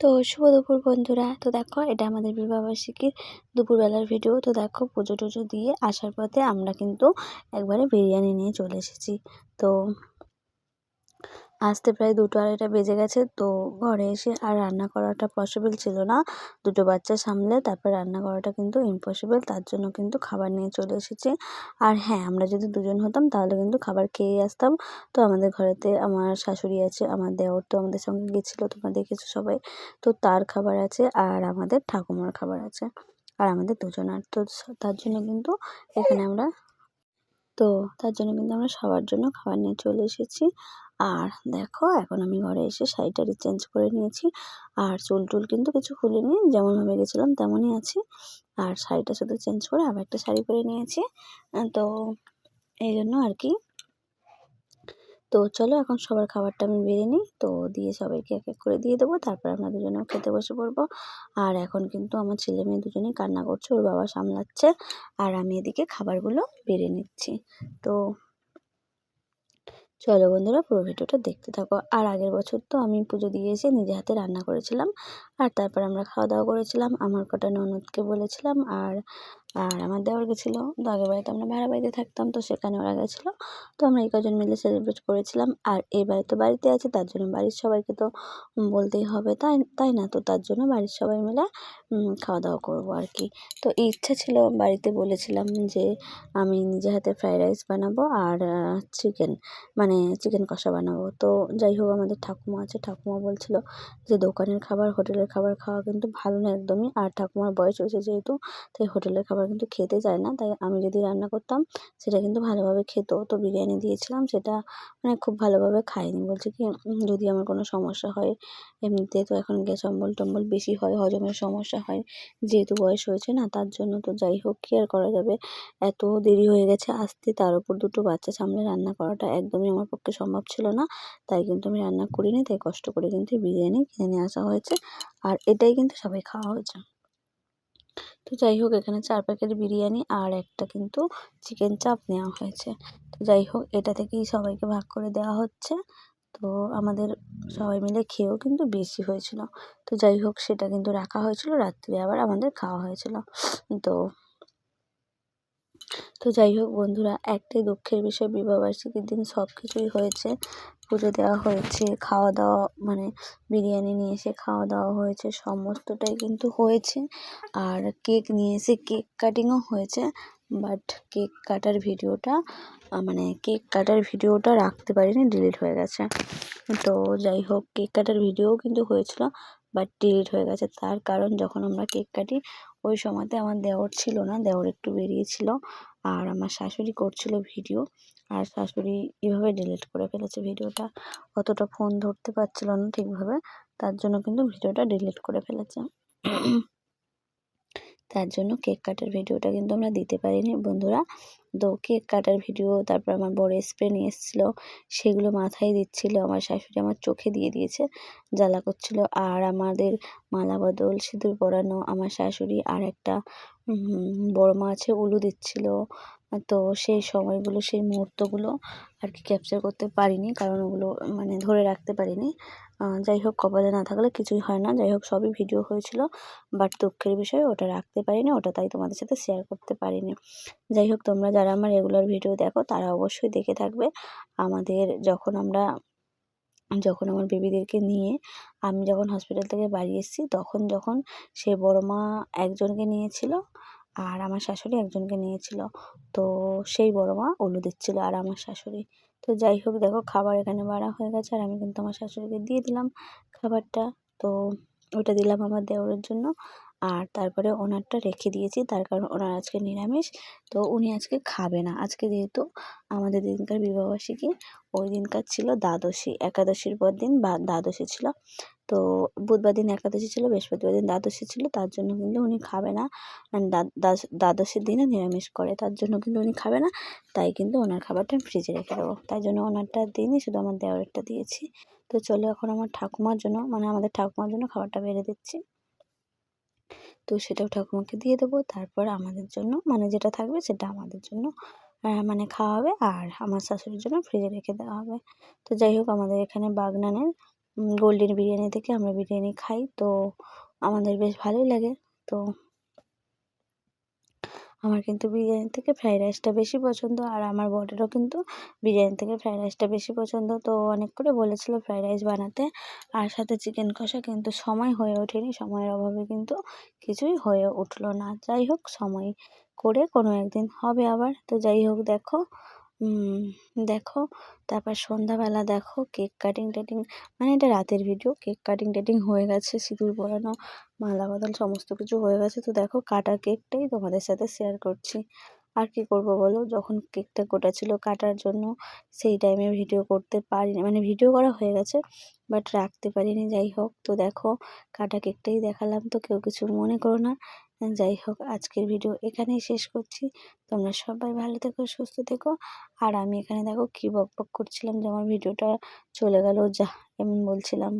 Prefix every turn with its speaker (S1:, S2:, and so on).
S1: তো শুভ দুপুর বন্ধুরা। তো দেখো, এটা আমাদের বিবাহবার্ষিকীর দুপুরবেলার ভিডিও তো দেখো পুজো টুজো দিয়ে আসার পথে আমরা কিন্তু একবারে বিরিয়ানি নিয়ে চলে এসেছি। তো আসতে প্রায় দুটো আড়াইটা বেজে গেছে, তো ঘরে এসে আর রান্না করাটা পসিবল ছিল না। দুটো বাচ্চা সামলে তারপর রান্না করাটা কিন্তু ইম্পসিবল তার জন্য কিন্তু খাবার নিয়ে চলে এসেছি। আর হ্যাঁ আমরা যদি দুজন হতাম তাহলে কিন্তু খাবার খেয়েই আসতাম। তো আমাদের ঘরেতে আমার শাশুড়ি আছে, আমার দেওর তো আমাদের সঙ্গে গেছিল, তোমরা দেখেছ সবাই। তো তার খাবার আছে আর আমাদের ঠাকুমার খাবার আছে। আর আমাদের দুজনার তো তার জন্য কিন্তু এখানে আমরা, তো তার জন্য কিন্তু আমরা সবার জন্য খাবার নিয়ে চলে এসেছি। আর দেখো, এখন আমি ঘরে এসে শাড়ি টাড়ি চেঞ্জ করে নিয়েছি। আর চুল টুল কিন্তু কিছু খুলিনি, যেমনভাবে গেছিলাম তেমনই আছি। আর শাড়িটা শুধু চেঞ্জ করে আবার একটা শাড়ি পরে নিয়েছি। তো এই জন্য আর কি। তো চলো, এখন সবার খাবারটা আমি বেড়ে নিই। তো দিয়ে সবাইকে এক এক করে দিয়ে দেবো, তারপর আমরা দুজনেও খেতে বসে পড়ব। আর এখন কিন্তু আমার ছেলে মেয়ে দুজনেই কান্না করছে, ওর বাবা সামলাচ্ছে। আর আমি এদিকে খাবারগুলো বেড়ে নিচ্ছি। তো চলো বন্ধুরা পুরো ভিডিওটা দেখতে থাকো। আর আগের বছর তো আমি পুজো দিয়ে এসে নিজে হাতে রান্না করেছিলাম। আর তারপর আমরা খাওয়া দাওয়া করেছিলাম। আমার কটা ননদকে বলেছিলাম। আর আর আমার দেওয়ার গেছিল, তো আগের বাড়িতে আমরা ভাড়া বাড়িতে থাকতাম, তো সেখানে ওরা গেছিল। তো আমরা এই কজন মিলে সেলিব্রেট করেছিলাম। আর এবারে তো বাড়িতে আছে, তার জন্য বাড়ির সবাইকে তো বলতেই হবে, তাই তাই না? তো তার জন্য বাড়ির সবাই মিলে খাওয়া দাওয়া করব আর কি। তো ইচ্ছা ছিল বাড়িতে বলেছিলাম যে, আমি নিজে হাতে ফ্রাইড রাইস বানাবো আর চিকেন মানে চিকেন কষা বানাবো। তো যাই হোক, আমাদের ঠাকুমা আছে, ঠাকুমা বলছিল যে, দোকানের খাবার, হোটেলের খাবার খাওয়া কিন্তু ভালো না একদমই। আর ঠাকুমার বয়স হয়েছে যেহেতু, তাই হোটেলের খাবার কিন্তু খেতে চায় না। তাই আমি যদি রান্না করতাম, সেটা কিন্তু ভালোভাবে খেত। তো বিরিয়ানি দিয়েছিলাম, সেটা মানে খুব ভালোভাবে খায়নি বলছে কি যদি আমার কোনো সমস্যা হয় এমনিতে, তো এখন গ্যাস অম্বল টম্বল বেশি হয়, হজমের সমস্যা হয়, যেহেতু বয়স হয়েছে না, তার জন্য তো যাই হোক, কী আর করা যাবে? এত দেরি হয়ে গেছে আসতে, তার উপর দুটো বাচ্চা সামলে রান্না করাটা একদমই আমার পক্ষে সম্ভব ছিল না। তাই কিন্তু আমি রান্না করিনি, তাই কষ্ট করে কিন্তু বিরিয়ানি কিনে নিয়ে আসা হয়েছে। আর এটাই কিন্তু সবাই খাওয়া হয়েছে। তো যাই হোক এখানে চার প্যাকেট বিরিয়ানি আর একটা কিন্তু চিকেন চাপ নেওয়া হয়েছে। তো যাই হোক এটা থেকেই সবাইকে ভাগ করে দেওয়া হচ্ছে। তো আমাদের সবাই মিলে খেয়েও কিন্তু বেশি হয়েছিল। তো যাই হোক সেটা কিন্তু রাখা হয়েছিল। রাত্রে আবার আমাদের খাওয়া হয়েছিল। তো তো যাই হোক বন্ধুরা, একটাই দুঃখের বিষয়, বিবাহবার্ষিকীর দিন সব কিছুই হয়েছে। পুজো দেওয়া হয়েছে খাওয়া দাওয়া মানে বিরিয়ানি নিয়ে এসে খাওয়া দাওয়া হয়েছে, সমস্তটাই কিন্তু হয়েছে। আর কেক নিয়ে এসে কেক কাটিংও হয়েছে বাট কেক কাটার ভিডিওটা মানে কেক কাটার ভিডিওটা রাখতে পারিনি ডিলিট হয়ে গেছে। তো যাই হোক, কেক কাটার ভিডিওও কিন্তু হয়েছিল বাট ডিলিট হয়ে গেছে। তার কারণ যখন আমরা কেক কাটি, ওই সময়তে আমার দেওর ছিল না, দেওর একটু বেরিয়েছিল, আর আমার শাশুড়ি করছিল ভিডিও। আর শাশুড়ি এভাবে ডিলিট করে ফেলেছে ভিডিওটা। অতটা ফোন ধরতে পারছিল না ঠিকভাবে, তার জন্য কিন্তু ভিডিওটা ডিলিট করে ফেলেছে। তার জন্য কেক কাটার ভিডিওটা কিন্তু আমরা দিতে পারিনি। বন্ধুরা, তো কেক কাটার ভিডিও তারপর আমার বড় স্প্রে নিয়ে এসেছিল, সেগুলো মাথায় দিচ্ছিল, আমার শাশুড়ি আমার চোখে দিয়ে দিয়েছে, জ্বালা করছিল। আর আমাদের মালা বদল, সিঁদুর পরানো, আমার শাশুড়ি আর একটা বড় মা আছে, উলু দিচ্ছিল। তো সেই সময়গুলো, সেই মুহূর্তগুলো আর কি ক্যাপচার করতে পারিনি। কারণ ওগুলো মানে ধরে রাখতে পারিনি। যাই হোক, কপালে না থাকলে কিছুই হয় না। যাই হোক, সবই ভিডিও হয়েছিল। বাট দুঃখের বিষয়, ওটা রাখতে পারিনি। ওটা তাই তোমাদের সাথে শেয়ার করতে পারিনি। যাই হোক, তোমরা যারা আমার রেগুলার ভিডিও দেখো, তারা অবশ্যই দেখে থাকবে। আমাদের যখন আমরা, যখন আমার বেবিদেরকে নিয়ে আমি যখন হসপিটাল থেকে বাড়ি এসেছি, তখন যখন সে বড় মা একজনকে নিয়েছিল আর আমার শাশুড়ি একজনকে নিয়েছিল। তো সেই বড় মা ওলু দিচ্ছিল আর আমার শাশুড়ি। তো যাই হোক, দেখো খাবার এখানে বাড়া হয়ে গেছে আর আমি কিন্তু আমার শাশুড়িকে দিয়ে দিলাম খাবারটা। তো ওটা দিলাম আমার দেওরের জন্য। আর তারপরে ওনারটা রেখে দিয়েছি। তার কারণ ওনার আজকে নিরামিষ, তো উনি আজকে খাবে না। আজকে যেহেতু আমাদের দিনকার বিবাহবার্ষিকী, ওই দিনকার ছিল দ্বাদশী। একাদশীর পর দিন বা দ্বাদশী ছিল। তো বুধবার দিন একাদশী ছিল, বৃহস্পতিবার দিন দ্বাদশী ছিল, তার জন্য কিন্তু উনি খাবে না। দ্বাদশীর দিনে নিরামিষ করে, তার জন্য কিন্তু উনি খাবে না। তাই কিন্তু ওনার খাবারটা আমি ফ্রিজে রেখে দেবো। তাই জন্য ওনারটা দিইনি, শুধু আমার দেওয়ারটা দিয়েছি। তো চলো এখন আমার ঠাকুমার জন্য মানে আমাদের ঠাকুমার জন্য খাবারটা বেড়ে দিচ্ছি। তো সেটাও ঠাকুমাকে দিয়ে দেবো। তারপর আমাদের জন্য মানে যেটা থাকবে সেটা আমাদের জন্য মানে খাওয়া হবে আর আমার শাশুড়ির জন্য ফ্রিজে রেখে দেওয়া হবে। তো যাই হোক, আমাদের এখানে বাগনানের গোল্ডেন বিরিয়ানি থেকে আমরা বিরিয়ানি খাই। তো আমাদের বেশ ভালোই লাগে। তো আমার কিন্তু বিরিয়ানি থেকে ফ্রাইড রাইসটা বেশি পছন্দ আর আমার বরেরও কিন্তু বিরিয়ানি থেকে ফ্রাইড রাইসটা বেশি পছন্দ। তো অনেক করে বলেছিল ফ্রাইড রাইস বানাতে আর সাথে চিকেন কষা কিন্তু সময় হয়ে ওঠেনি, সময়ের অভাবে কিন্তু কিছুই হয়ে উঠল না। যাই হোক, সময় করে কোনো একদিন হবে আবার। তো যাই হোক, দেখো দেখো। তারপর সন্ধ্যাবেলা দেখো কেক কাটিং টাটিং মানে এটা রাতের ভিডিও, কেক কাটিং টাটিং হয়ে গেছে, সিঁদুর পরানো, মালা বদল, সমস্ত কিছু হয়ে গেছে। তো দেখো কাটা কেকটাই তোমাদের সাথে শেয়ার করছি। আর কি করব বলো? যখন কেকটা গোটা ছিল কাটার জন্য সেই টাইমে ভিডিও করতে পারিনি মানে ভিডিও করা হয়ে গেছে বাট রাখতে পারিনি, যাই হোক। তো দেখো, কাটা কেকটাই দেখালাম, তো কেউ কিছু মনে করো না। যাই হোক, আজকের ভিডিও এখানেই শেষ করছি। তোমরা সবাই ভালো থেকো, সুস্থ থেকো। আর আমি এখানে দেখো কী বক বক করছিলাম যে আমার ভিডিওটা চলে গেল, যা, এমন বলছিলাম।